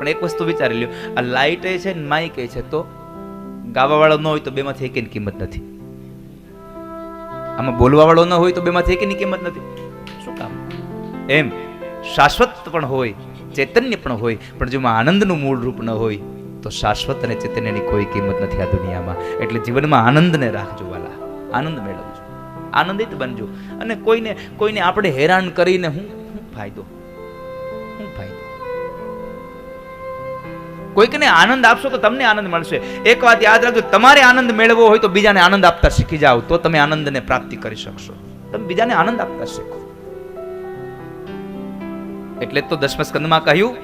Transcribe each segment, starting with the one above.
પણ એક વસ્તુ વિચારી લ્યો, આ લાઇટ એ છે ને માઇક એ છે, તો ગાવાવાળો ન હોય તો બેમાંથી એકેની કિંમત નથી. આમાં બોલવાવાળો ન હોય તો બેમાંથી એકેની કિંમત નથી. શું કામ? એમ, શાશ્વત પણ હોય, ચૈતન્ય પણ હોય, પણ જેમાં આનંદનું મૂળ રૂપ ન હોય, તો શાશ્વત અને ચૈતન્યની કોઈ કિંમત નથી આ દુનિયામાં. એટલે જીવનમાં આનંદને રાખજો વાલા, આનંદ મેળવજો. આનંદિત બનજો. અને કોઈને કોઈને આપણે હેરાન કરીને હું ફાયદો કોઈકને આનંદ આપશો તો તમને આનંદ મળશે. એક વાત યાદ રાખજો, તમારે આનંદ મેળવવો હોય તો બીજાને આનંદ આપતા શીખી જાઓ, તો તમે આનંદને પ્રાપ્તિ કરી શકશો. તમે બીજાને આનંદ આપતા શીખો. એટલે તો દસમ સ્કંદમાં કહ્યું,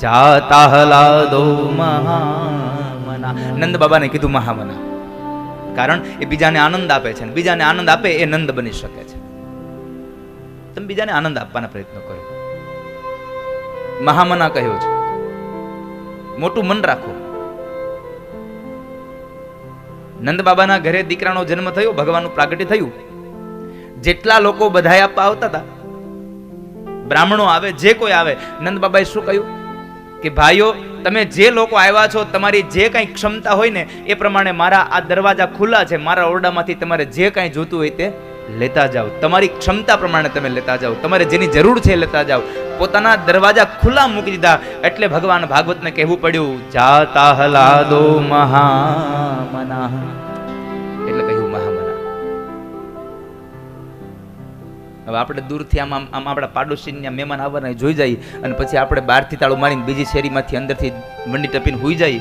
જાતા હલાદો મહામના. નંદ બાબાને કીધું, મહામના. કારણ એ બીજાને આનંદ આપે છે બીજાને આનંદ આપે એ નંદ બની શકે છે. તમે બીજાને આનંદ આપવાના પ્રયત્ન કરો. મહામના કહ્યો છે. મોટું મન રાખો. નંદ બાબાના ઘરે દીકરાનો જન્મ થયો, ભગવાનનું પ્રાગટ્ય થયું. જેટલા લોકો બધાય આપવા આવતા હતા, બ્રાહ્મણો આવે, જે કોઈ આવે નંદ બાબાએ શું કહ્યું? કે ભાઈઓ, તમે જે લોકો આવ્યા છો, તમારી જે કાંઈ ક્ષમતા હોય ને, એ પ્રમાણે મારા આ દરવાજા ખુલ્લા છે, મારા ઓરડામાંથી તમારે જે કાંઈ જોતું હોય તે લેતા જાઓ. તમારી ક્ષમતા પ્રમાણે તમે લેતા જાઓ. તમારે જેની જરૂર છે લેતા જાઓ. પોતાના દરવાજા ખુલ્લા મૂકી દીધા એટલે ભગવાન ભાગવતને કહેવું પડ્યું, જાતા હલાદો મહામના. એટલે કહ્યું, મહામના. હવે આપણે દૂરથી આમ આમ આપણા પાડોશીને મહેમાન આવવાના જોઈ જાય અને પછી આપણે બહારથી તાળું મારીને બીજી શેરીમાંથી અંદરથી મંડી ટપીને હોઈ જાય.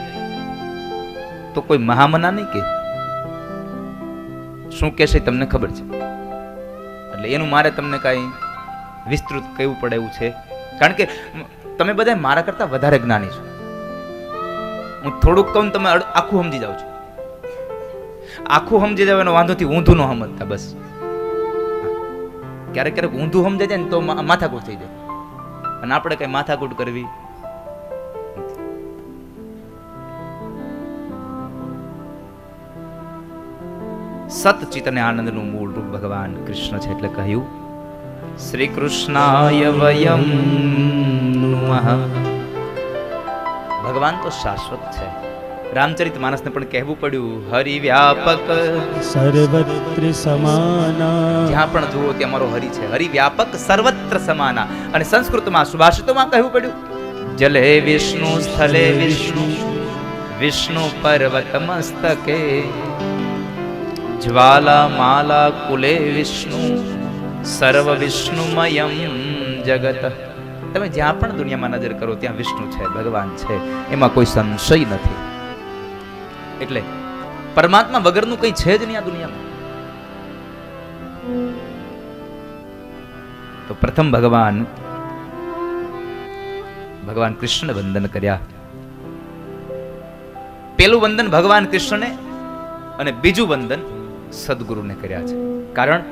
તો કોઈ મહામના નહીં કે? શું કહેશે તમને ખબર છે. એટલે એનું મારે તમને કાંઈ વિસ્તૃત કહેવું પડે એવું છે. કારણ કે તમે બધા મારા કરતાં વધારે જ્ઞાની છો. હું થોડુંક કહું તમે આખું સમજી જાઓ છો. આખું સમજી જાવ એનો વાંધોથી ઊંધું ન સમજતા, બસ. ક્યારેક ક્યારેક ઊંધું સમજાય જાય ને તો માથાકૂટ થઈ જાય. અને આપણે કંઈ માથાકૂટ કરવી સતચિત અને આનંદનું મૂળ રૂપ ભગવાન કૃષ્ણ છે એટલે કહ્યું શ્રી કૃષ્ણાય વયમ ભગવાન તો શાશ્વત છે. રામચરિત માનસને પણ કહેવું પડ્યું હરિ વ્યાપક સર્વત્ર સમાના. જ્યાં પણ જુઓ ત્યાં મારો હરિ છે. હરિ વ્યાપક સર્વત્ર સમાના. અને સંસ્કૃતમાં સુભાષિતોમાં કહેવું પડ્યું જલે વિષ્ણુ સ્થલે વિષ્ણુ વિષ્ણુ પર્વત મસ્તકે જ્વાલા કુલે વિષ્ણુ સર્વ વિષ્ણુમયમ જગત તમે જ્યાં પણ દુનિયામાં નજર કરો, ત્યાં વિષ્ણુ છે, ભગવાન છે, એમાં કોઈ સંશય નથી. એટલે પરમાત્મા વગરનું કંઈ છે જ નહીં આ દુનિયામાં. તો પ્રથમ ભગવાન ભગવાન કૃષ્ણ વંદન કર્યા. પેલું વંદન ભગવાન કૃષ્ણને અને બીજું વંદન સદગુરુને કર્યા છે. કારણ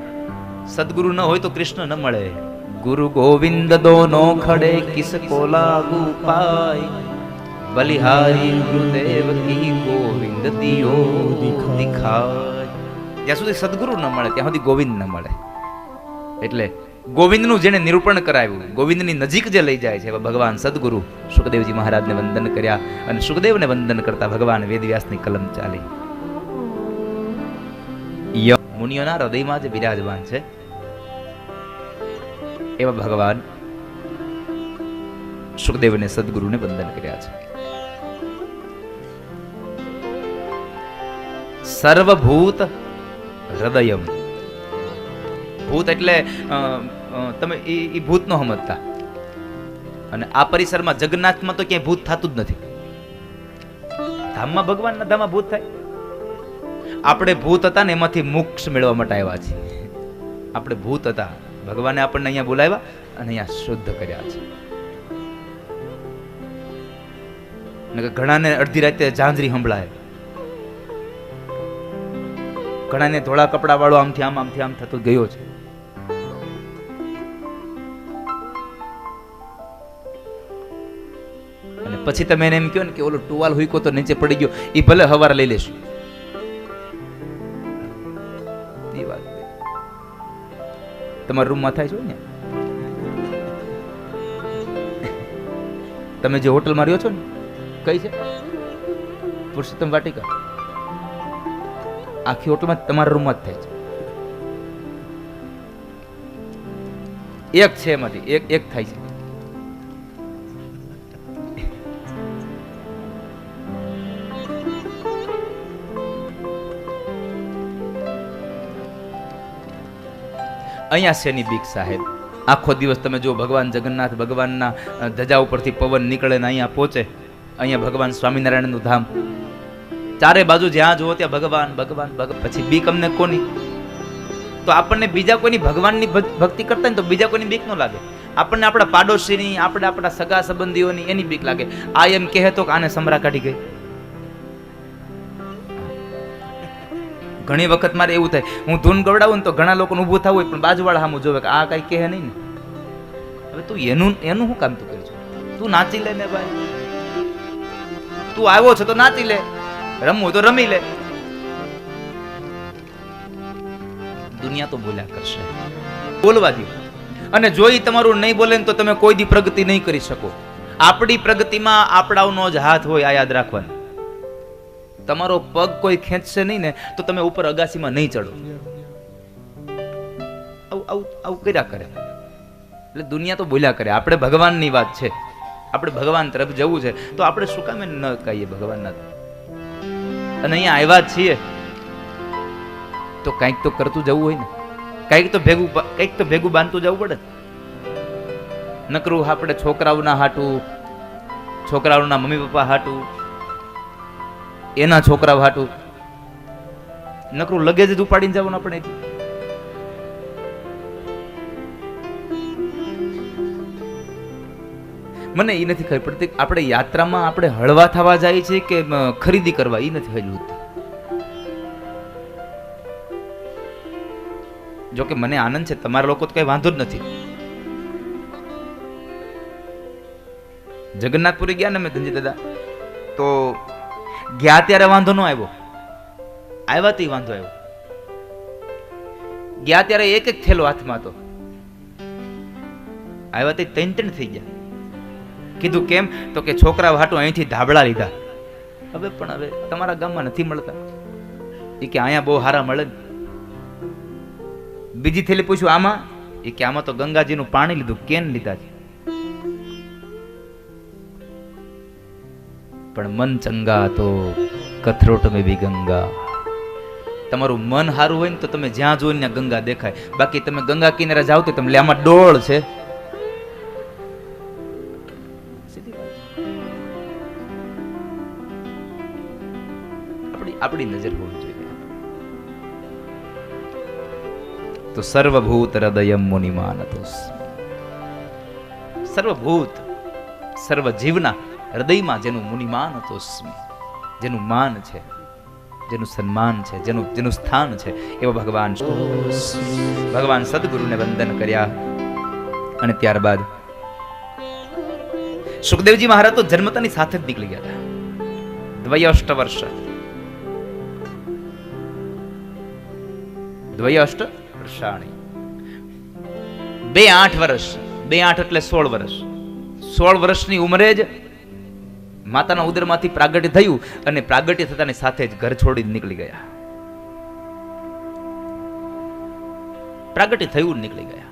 સદગુરુ ન હોય તો કૃષ્ણ ન મળે. ગુરુ ગોવિંદ દોનો ખડે કિસકો લાગુ પાય. બલિહારી ગુરુદેવ કી ગોવિંદ દિયો દિખાય. જ્યાં સુધી સદગુરુ ન મળે, ત્યાં સુધી ગોવિંદ ન મળે. એટલે ગોવિંદનું જેને નિરૂપણ કરાવ્યું, ગોવિંદની નજીક જે લઈ જાય છે ભગવાન સદગુરુ સુખદેવજી મહારાજને વંદન કર્યા અને સુખદેવને વંદન કરતા ભગવાન વેદવ્યાસની કલમ ચાલી. મુનિઓના હૃદયમાં જ બિરાજમાન છે. એવા ભગવાન સુખદેવને સદગુરુને વંદન કર્યા છે. સર્વભૂત હૃદયમ. ભૂત એટલે તમે એ ભૂત નો સમજતા. અને આ પરિસરમાં જગન્નાથમાં તો ક્યાંય ભૂત થતું જ નથી. ધામમાં ભગવાનના ધામમાં ભૂત થાય. આપણે ભૂત હતા ને એમાંથી મોક્ષ મેળવવા માટે આવ્યા છીએ. આપણે ભૂત હતા. ભગવાને આપણને અહીંયા બોલાવ્યા અને અહીંયા શુદ્ધ કર્યા છે. ઘણાને અડધી રાતે ઝાંઝરી સંભળાય. ઘણાને ધોળા કપડા વાળો આમથી આમ આમથી આમ થતો ગયો છે. અને પછી તમે એને એમ કહો ને કે ઓલો ટુવાલ હુઈકો તો નીચે પડી ગયો. એ ભલે હવારે લઈ લેશું. તમારા રૂમમાં થાય છે ને? તમે જે હોટલમાં રહ્યો છો ને, કઈ છે? પુરુષોત્તમ વાટિકા. આખી હોટલમાં તમારા રૂમમાં જ થાય છે. એક છે એમાંથી, એક એક થાય છે. અહીંયા શેની બીક સાહેબ? આખો દિવસ તમે જો ભગવાન જગન્નાથ ભગવાનના ધજા ઉપરથી પવન નીકળે ને અહીંયા પહોંચે, અહીંયા ભગવાન સ્વામિનારાયણનું ધામ. ચારે બાજુ જ્યાં જુઓ ત્યાં ભગવાન ભગવાન પછી બીક અમને કોની? તો આપણને બીજા કોઈની ભગવાનની ભક્તિ કરતા ને તો બીજા કોઈની બીક ન લાગે. આપણને આપણા પાડોશીની, આપણે આપણા સગા સંબંધીઓની એની બીક લાગે. આ એમ કહે તો કે આને સમરા કાઢી ગઈ. ઘણી વખત મારે એવું થાય, હું ધૂન ગવડાવું ને તો ઘણા લોકોને ઊભું થવું હોય, પણ બાજુવાળા સામું જોવે કે આ કાંઈ કહે નહીં ને. હવે તું એનું એનું શું કામ તું કરે છું? તું નાચી લે ને ભાઈ. તું આવ્યો છે તો નાચી લે. રમવું તો રમી લે. દુનિયા તો બોલ્યા કરશે. બોલવા દો અને જો ઈ તમારું નહીં બોલે તો તમે કોઈ દી પ્રગતિ નહીં કરી શકો. આપણી પ્રગતિમાં આપણાઓનો જ હાથ હોય, આ યાદ રાખવાનું. તમારો પગ કોઈ ખેંચશે નહીં ને તો તમે ઉપર અગાસીમાં નહીં ચડો. આવું આવું આવું કર્યા કરે. એટલે દુનિયા તો બોલ્યા કરે. આપણે ભગવાનની વાત છે. આપણે ભગવાન તરફ જવું છે. તો આપણે શું કામ ન કહીએ ભગવાનના અને અહીંયા આવ્યા છીએ. તો કંઈક તો કરતું જવું હોય ને. કંઈક તો ભેગું કંઈક તો ભેગું બાંધતું જવું પડે. નકરું આપણે છોકરાઓના હાટું, છોકરાઓના મમ્મી પપ્પા હાટું એના છોકરા હાટું નકરું લગેજ જ ઉપાડીને જવાનું આપણે. મને એ નથી ખબર પડતી આપણે યાત્રામાં આપણે હળવા થવા જાય છે કે ખરીદી કરવા? એ નથી હજુ જો કે મને આનંદ છે, તમારા લોકો તો કઈ વાંધો જ નથી. જગન્નાથપુરી ગયા ને મેં ધનજી દાદા? તો ગયા ત્યારે વાંધો ન આવ્યો. આવ્યા તે વાંધો આવ્યો. ગયા ત્યારે એક એક થેલો હાથમાં હતો. આવ્યા તે ત્રણ ત્રણ થઈ ગયા. કીધું કેમ? તો કે છોકરા હાટું અહીંથી ધાબળા લીધા. હવે પણ હવે તમારા ગામમાં નથી મળતા. એ કે અહીંયા બહુ સારા મળે બીજી થેલી પૂછ્યું, આમાં? એ કે, આમાં તો ગંગાજીનું પાણી લીધું, કેન લીધા છે. પણ મન ચંગા તો કથરોટ મેં બી ગંગા. તમારું મન સારું હોય ને તો તમે જ્યાં જોઈને ત્યાં ગંગા દેખાય. બાકી તમે ગંગા કિનારે જાઓ તો તમને આમાં ડોળ છે. આપણી નજર હોવી જોઈએ. તો સર્વભૂત હૃદયમ મુનિમાન સર્વભૂત સર્વ જીવના હૃદયમાં જેનું મુનિમાન હતો જેનું માન છે, જેનું સન્માન છે, જેનું જેનું સ્થાન છે, એવો ભગવાન ભગવાન સદગુરુને વંદન કર્યા. અને ત્યારબાદ સુખદેવજી મહારાજ તો જન્મતાની સાથે જ નીકળી ગયા દ્વયષ્ટ વર્ષ. દ્વયષ્ટ વર્ષાણી. બે આઠ વર્ષ, બે આઠ એટલે સોળ વર્ષ. સોળ વર્ષની ઉંમરે જ માતાના ઉદરમાંથી પ્રાગટ્ય થયું અને પ્રાગટ્ય થતાની સાથે જ ઘર છોડી નીકળી ગયા. પ્રાગટ્ય થયું નીકળી ગયા.